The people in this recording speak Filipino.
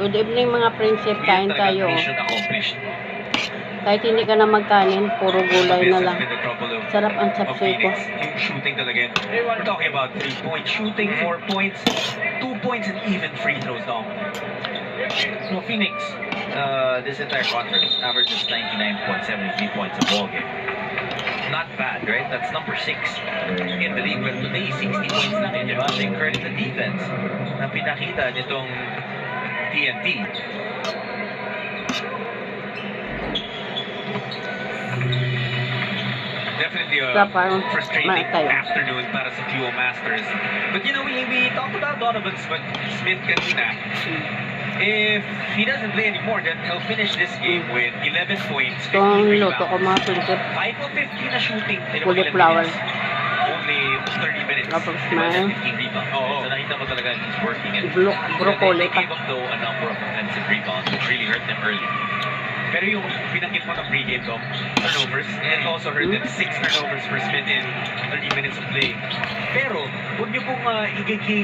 Good evening mga prinsip, kain tayo. Kahit hindi ka na magkanin, puro gulay na lang. Sarap ang of chapsuy ko. Shooting talaga. We're talking about three point shooting, four points, two points, and even free throws down. No, Phoenix, uh, this entire conference averages 99.73 points a ball game. Not bad, right? That's number six in the league. But today, 60 points lang yun, di ba? They credit the defense na pinakita nitong TNT. Definitely a frustrating afternoon para sa Fuel Masters. But you know, we, we talked about Donovan Smith, Smith kanina. If he doesn't play anymore, then he'll finish this game with 11 points, 15 Ito ang luto ko rebounds. 5 of 15 na shooting. Ilang Cauliflower. minutes? Only 30 minutes. Tapos He was na at 15 rebounds. Oo. So nakita mo talaga he's working. And bro broccoli they pa. gave up though a number of offensive rebounds, which really hurt them early. Pero yung pinakit mo ng pregame, Dom, turnovers, and also heard that 6 turnovers for Smith in 30 minutes of play. Pero, huwag niyo pong uh, i-game